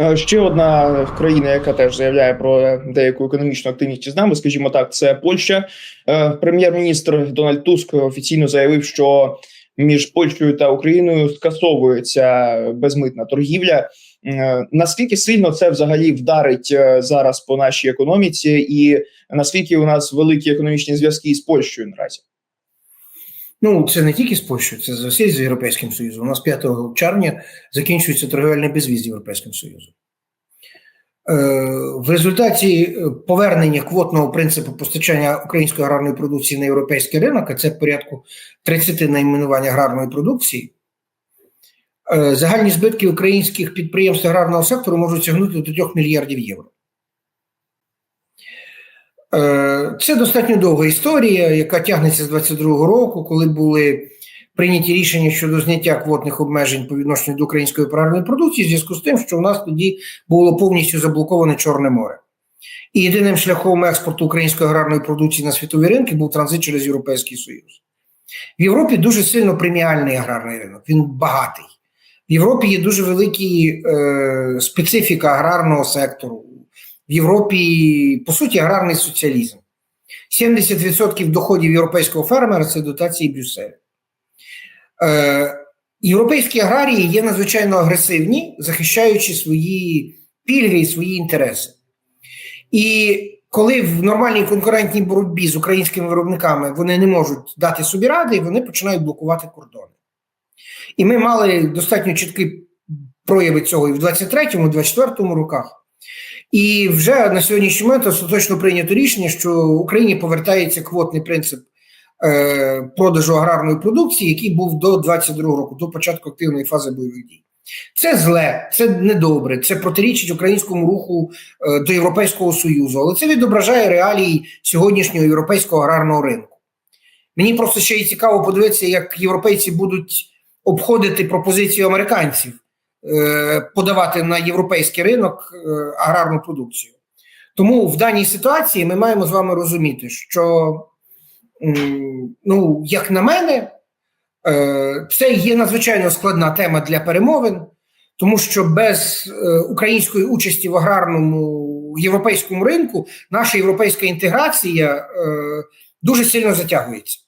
Е, Ще одна країна, яка теж заявляє про деяку економічну активність з нами, скажімо так, це Польща. Е, Прем'єр-міністр Дональд Туск офіційно заявив, що між Польщею та Україною скасовується безмитна торгівля. Е, Наскільки сильно це взагалі вдарить зараз по нашій економіці, і наскільки у нас великі економічні зв'язки з Польщею наразі? Ну, це не тільки з Польщею, це з Росією з Європейським Союзом. У нас 5 червня закінчується торговельний безвіз з Європейським Союзом. Е, В результаті е, повернення квотного принципу постачання української аграрної продукції на європейський ринок, а це порядку 30 найменувань аграрної продукції, е, загальні збитки українських підприємств аграрного сектору можуть сягнути до 3 мільярдів євро. Е, Це достатньо довга історія, яка тягнеться з 22-го року, коли були прийняті рішення щодо зняття квотних обмежень по відношенню до української аграрної продукції, в зв'язку з тим, що у нас тоді було повністю заблоковане Чорне море. І єдиним шляхом експорту української аграрної продукції на світові ринки був транзит через Європейський Союз. В Європі дуже сильно преміальний аграрний ринок, він багатий. В Європі є дуже великі е, специфіка аграрного сектору. В Європі, по суті, аграрний соціалізм. 70% доходів європейського фермера це дотації Брюсселя. Е, європейські аграрії є надзвичайно агресивні, захищаючи свої пільги і свої інтереси. І коли в нормальній конкурентній боротьбі з українськими виробниками вони не можуть дати собі ради, вони починають блокувати кордони. І ми мали достатньо чіткі прояви цього і в 23-му, 24-му роках. І вже на сьогоднішній момент остаточно прийнято рішення, що Україні повертається квотний принцип е, продажу аграрної продукції, який був до 22 року, до початку активної фази бойових дій. Це зле, це недобре, це протирічить українському руху е, до Європейського Союзу, але це відображає реалії сьогоднішнього європейського аграрного ринку. Мені просто ще й цікаво подивитися, як європейці будуть обходити пропозицію американців. Е, подавати на європейський ринок е, аграрну продукцію. Тому в даній ситуації ми маємо з вами розуміти, що, ну, як на мене, е, це є надзвичайно складна тема для перемовин, тому що без української участі в аграрному європейському ринку наша європейська інтеграція дуже сильно затягується.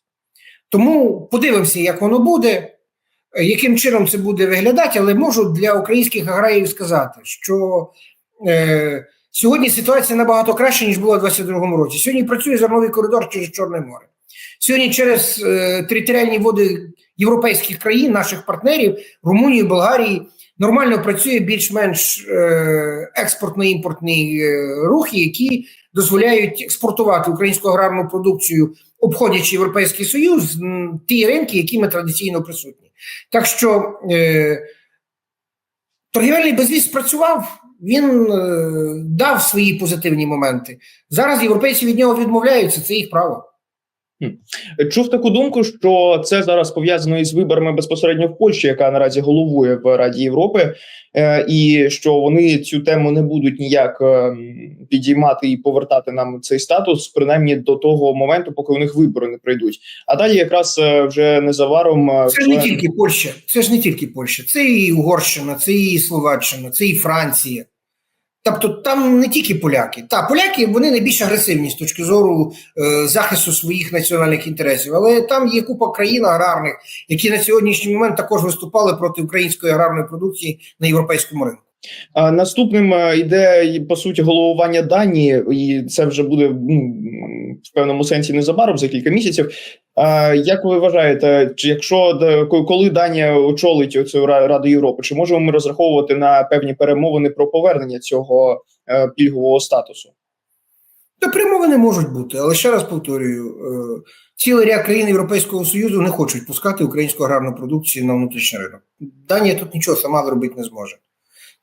Тому подивимося, як воно буде яким чином це буде виглядати, але можу для українських аграріїв сказати, що е, сьогодні ситуація набагато краще, ніж була у 2022 році. Сьогодні працює зерновий коридор через Чорне море. Сьогодні через е, територіальні води європейських країн, наших партнерів, Румунії, Болгарії, нормально працює більш-менш е, експортно-імпортні е, рухи, які дозволяють експортувати українську аграрну продукцію, обходячи Європейський Союз, ті ринки, які ми традиційно присутні. Так що е, торгівельний безвіз спрацював, він е, дав свої позитивні моменти. Зараз європейці від нього відмовляються, це їх право. Чув таку думку, що це зараз пов'язано із виборами безпосередньо в Польщі, яка наразі головує в Раді Європи, е, і що вони цю тему не будуть ніяк е, підіймати і повертати нам цей статус, принаймні до того моменту, поки у них вибори не прийдуть. А далі якраз е, вже незабаром це ж не тільки Польща, це ж не тільки Польща, це і Угорщина, це і Словаччина, це і Франція. Тобто там не тільки поляки. Та поляки вони найбільш агресивні з точки зору е, захисту своїх національних інтересів, але там є купа країн аграрних, які на сьогоднішній момент також виступали проти української аграрної продукції на європейському ринку. А наступним йде по суті головування Данії, і це вже буде ну, в певному сенсі незабаром за кілька місяців. Як ви вважаєте, чи якщо коли Данія очолить цю Раду Європи, чи можемо ми розраховувати на певні перемовини про повернення цього е, пільгового статусу? Та перемовини можуть бути, але ще раз повторюю: е, цілий ряд країн Європейського Союзу не хочуть пускати українську аграрну продукцію на внутрішній ринок. Данія тут нічого сама зробити не зможе.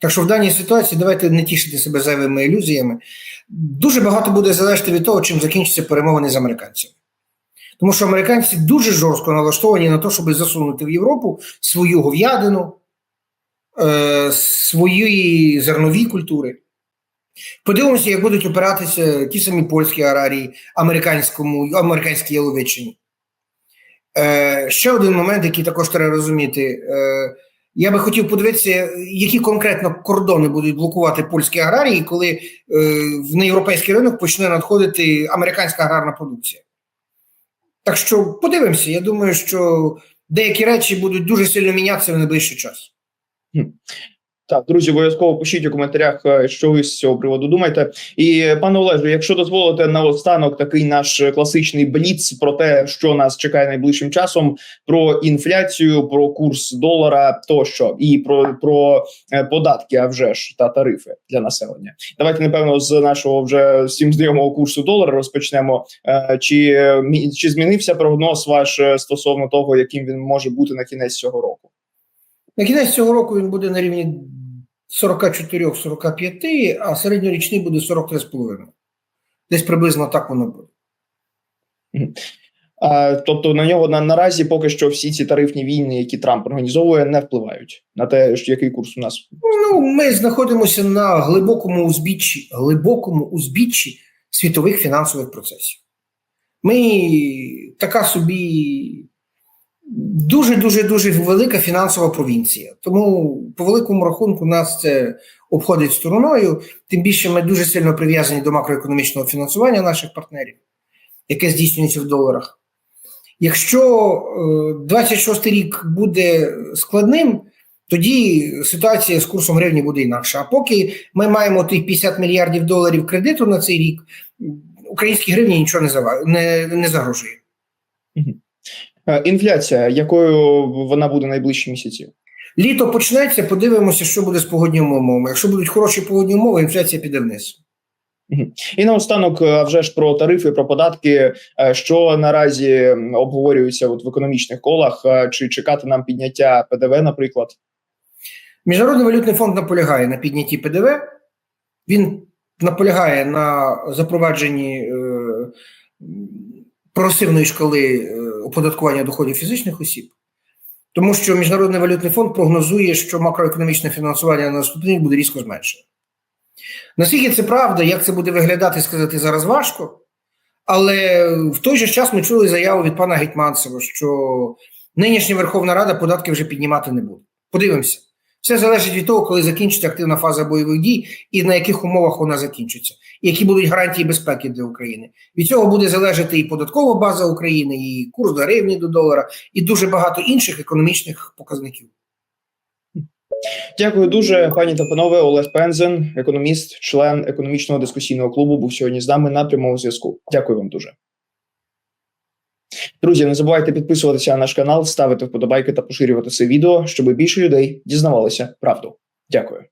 Так що в даній ситуації давайте не тішити себе зайвими ілюзіями. Дуже багато буде залежати від того, чим закінчаться перемовини з американцями. Тому що американці дуже жорстко налаштовані на те, щоб засунути в Європу свою гов'ядину, е, свої зернові культури. Подивимося, як будуть опиратися ті самі польські аграрії, американському, американській Яловичині. Е, Ще один момент, який також треба розуміти. Е, Я би хотів подивитися, які конкретно кордони будуть блокувати польські аграрії, коли в неєвропейський ринок почне надходити американська аграрна продукція. Так що подивимося. Я думаю, що деякі речі будуть дуже сильно мінятися в найближчий час. Так, друзі, обов'язково пишіть у коментарях, е, що ви з цього приводу думаєте. І пане Олеже, якщо дозволите наостанок такий наш класичний бліц про те, що нас чекає найближчим часом, про інфляцію, про курс долара, тощо, і про, про е, податки, а вже ж та тарифи для населення. Давайте напевно з нашого вже всім знайомого курсу долара розпочнемо. Е, Чи чи змінився прогноз ваш стосовно того, яким він може бути на кінець цього року? На кінець цього року він буде на рівні 44-45, а середньорічний буде 43,5. Десь приблизно так воно буде. А, тобто на нього на, наразі поки що всі ці тарифні війни, які Трамп організовує, не впливають на те, що який курс у нас. Ну, ми знаходимося на глибокому узбіччі, глибокому узбіччі світових фінансових процесів. Ми така собі дуже дуже дуже велика фінансова провінція. Тому, по великому рахунку, нас це обходить стороною. Тим більше ми дуже сильно прив'язані до макроекономічного фінансування наших партнерів, яке здійснюється в доларах. Якщо е, 26 рік буде складним, тоді ситуація з курсом гривні буде інакша. А поки ми маємо тих 50 мільярдів доларів кредиту на цей рік, українській гривні нічого не, не, не загрожує. Е, Інфляція, якою вона буде найближчі місяці? Літо почнеться, подивимося, що буде з погодніми умовами. Якщо будуть хороші погодні умови, інфляція піде вниз. І наостанок, е, а вже ж про тарифи, про податки, е, що наразі обговорюється от в економічних колах, чи чекати нам підняття ПДВ, наприклад. Міжнародний валютний фонд наполягає на піднятті ПДВ. Він наполягає на запровадженні е, прогресивної шкали оподаткування доходів фізичних осіб, тому що Міжнародний валютний фонд прогнозує, що макроекономічне фінансування на наступний рік буде різко зменшено. Наскільки це правда, як це буде виглядати, сказати зараз важко. Але в той же час ми чули заяву від пана Гетьманцева, що нинішня Верховна Рада податки вже піднімати не буде. Подивимося. Все залежить від того, коли закінчиться активна фаза бойових дій і на яких умовах вона закінчиться, і які будуть гарантії безпеки для України. Від цього буде залежати і податкова база України, і курс до гривні до долара, і дуже багато інших економічних показників. Дякую дуже, пані та панове. Олег Пензен, економіст, член економічного дискусійного клубу, був сьогодні з нами на прямому зв'язку. Дякую вам дуже. Друзі, не забувайте підписуватися на наш канал, ставити вподобайки та поширювати це відео, щоб більше людей дізнавалися правду. Дякую.